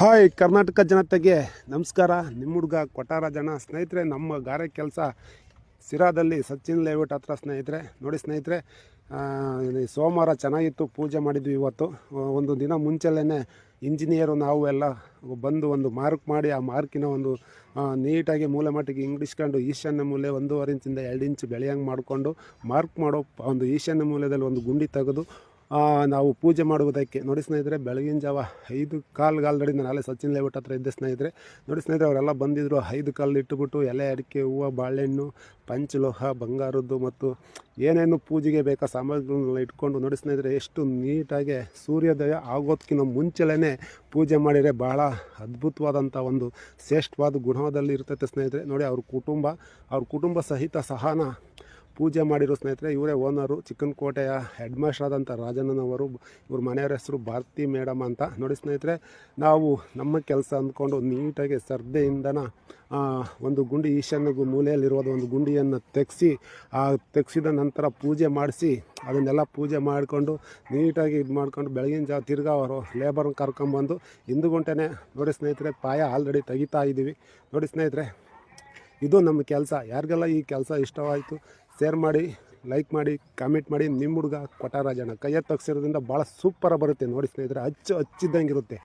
Hi, Karnataka ಜನತೆಗೆ ನಮಸ್ಕಾರ. ನಿಮ್ಮ ಹುಡುಗ ಕೊಟ್ಟಾರ ಜನ, ಸ್ನೇಹಿತರೆ, ನಮ್ಮ ಗಾರೆ ಕೆಲಸ ಸಿರಾದಲ್ಲಿ ಸಚಿನ್ ಲೇಔಟ್ ಹತ್ರ ಸ್ನೇಹಿತರೆ. ನೋಡಿ ಸ್ನೇಹಿತರೆ ಸೋಮವಾರ ಚೆನ್ನಾಗಿತ್ತು, ಪೂಜೆ ಮಾಡಿದ್ವಿ ಇವತ್ತು. ಒಂದು ದಿನ ಮುಂಚೆಲೇ ಇಂಜಿನಿಯರು ನಾವು ಎಲ್ಲ ಬಂದು ಒಂದು ಮಾರ್ಕ್ ಮಾಡಿ, ಆ ಮಾರ್ಕಿನ ಒಂದು ನೀಟಾಗಿ ಮೂಲೆ ಮಟ್ಟಿಗೆ ಇಂಗ್ಲಿಷ್ಕೊಂಡು ಈಶಾನ್ಯ ಮೂಲೆ ಒಂದೂವರೆ ಇಂಚಿಂದ ಎರಡು ಇಂಚ್ ಬೆಳೆಯಂಗೆ ಮಾಡಿಕೊಂಡು, ಮಾರ್ಕ್ ಮಾಡೋ ಒಂದು ಈಶಾನ್ಯ ಮೂಲೆಯಲ್ಲಿ ಒಂದು ಗುಂಡಿ ತೆಗೆದು ನಾವು ಪೂಜೆ ಮಾಡುವುದಕ್ಕೆ. ನೋಡಿ ಸ್ನೇಹಿತರೆ, ಬೆಳಗಿನ ಜಾವ ಐದು ಕಾಲು ಆಲ್ರೆಡಿ ನಾಳೆ ಸಚಿನ್ ಲೇಔಟ್ ಹತ್ರ ಇದ್ದೆ ಸ್ನೇಹಿತರೆ. ನೋಡಿ ಸ್ನೇಹಿತರೆ, ಅವರೆಲ್ಲ ಬಂದಿದ್ದರು ಐದು ಕಾಲು ಇಟ್ಟುಬಿಟ್ಟು ಎಲೆ, ಅಡಿಕೆ, ಹೂವು, ಬಾಳೆಹಣ್ಣು, ಪಂಚಲೋಹ, ಬಂಗಾರದ್ದು ಮತ್ತು ಏನೇನು ಪೂಜೆಗೆ ಬೇಕಾ ಸಾಮಗ್ರಿಗಳನ್ನ ಇಟ್ಕೊಂಡು, ನೋಡಿ ಸ್ನೇಹಿತರೆ, ಎಷ್ಟು ನೀಟಾಗಿ ಸೂರ್ಯೋದಯ ಆಗೋದಕ್ಕಿಂತ ಮುಂಚೆಲೇ ಪೂಜೆ ಮಾಡಿದರೆ ಭಾಳ ಅದ್ಭುತವಾದಂಥ ಒಂದು ಶ್ರೇಷ್ಠವಾದ ಗುಣದಲ್ಲಿ ಇರ್ತೈತೆ ಸ್ನೇಹಿತರೆ. ನೋಡಿ, ಅವ್ರ ಕುಟುಂಬ ಅವ್ರ ಕುಟುಂಬ ಸಹಿತ ಸಹನ ಪೂಜೆ ಮಾಡಿರೋ ಸ್ನೇಹಿತರೆ, ಇವರೇ ಓನರು, ಚಿಕ್ಕನಕೋಟೆಯ ಹೆಡ್ ಮಾಸ್ಟರ್ ಆದಂಥ ರಾಜಣ್ಣನವರು, ಇವ್ರ ಮನೆಯವರ ಹೆಸರು ಭಾರತಿ ಮೇಡಮ್ ಅಂತ. ನೋಡಿ ಸ್ನೇಹಿತರೆ, ನಾವು ನಮ್ಮ ಕೆಲಸ ಅಂದ್ಕೊಂಡು ನೀಟಾಗಿ ಶ್ರದ್ಧೆಯಿಂದನ ಒಂದು ಗುಂಡಿ ಈಶಾನ್ಯ ಮೂಲೆಯಲ್ಲಿರೋದು ಒಂದು ಗುಂಡಿಯನ್ನು ತೆಗೆಸಿ, ಆ, ತೆಗೆಸಿದ ನಂತರ ಪೂಜೆ ಮಾಡಿಸಿ, ಅದನ್ನೆಲ್ಲ ಪೂಜೆ ಮಾಡಿಕೊಂಡು, ನೀಟಾಗಿ ಇದು ಮಾಡ್ಕೊಂಡು ಬೆಳಗಿನ ಜಾವ ತಿರ್ಗಾ ಅವರು ಲೇಬರ್ನ ಕರ್ಕೊಂಬಂದು ಇಂದು ಗಂಟೆನೇ, ನೋಡಿ ಸ್ನೇಹಿತರೆ, ಪಾಯ ಆಲ್ರೆಡಿ ತೆಗಿತಾ ಇದ್ದೀವಿ ನೋಡಿ ಸ್ನೇಹಿತರೆ ಇದು ನಮ್ಮ ಕೆಲಸ. ಯಾರಿಗೆಲ್ಲ ಈ ಕೆಲಸ ಇಷ್ಟವಾಯಿತು ಶೇರ್ ಮಾಡಿ ಲೈಕ್ ಮಾಡಿ ಕಾಮೆಂಟ್ ಮಾಡಿ ನಿಮ್ಮ ಹುಡುಗ ಕೊಟ್ಟಾರಾಜಣ್ಣ ಕೈಯ ತಗ್ಸಿರೋದ್ರಿಂದ ಭಾಳ ಸೂಪರಾಗಿ ಬರುತ್ತೆ ನೋಡಿ ಸ್ನೇಹಿತರೆ. ಹಚ್ಚು ಹಚ್ಚಿದ್ದಂಗೆ ಇರುತ್ತೆ.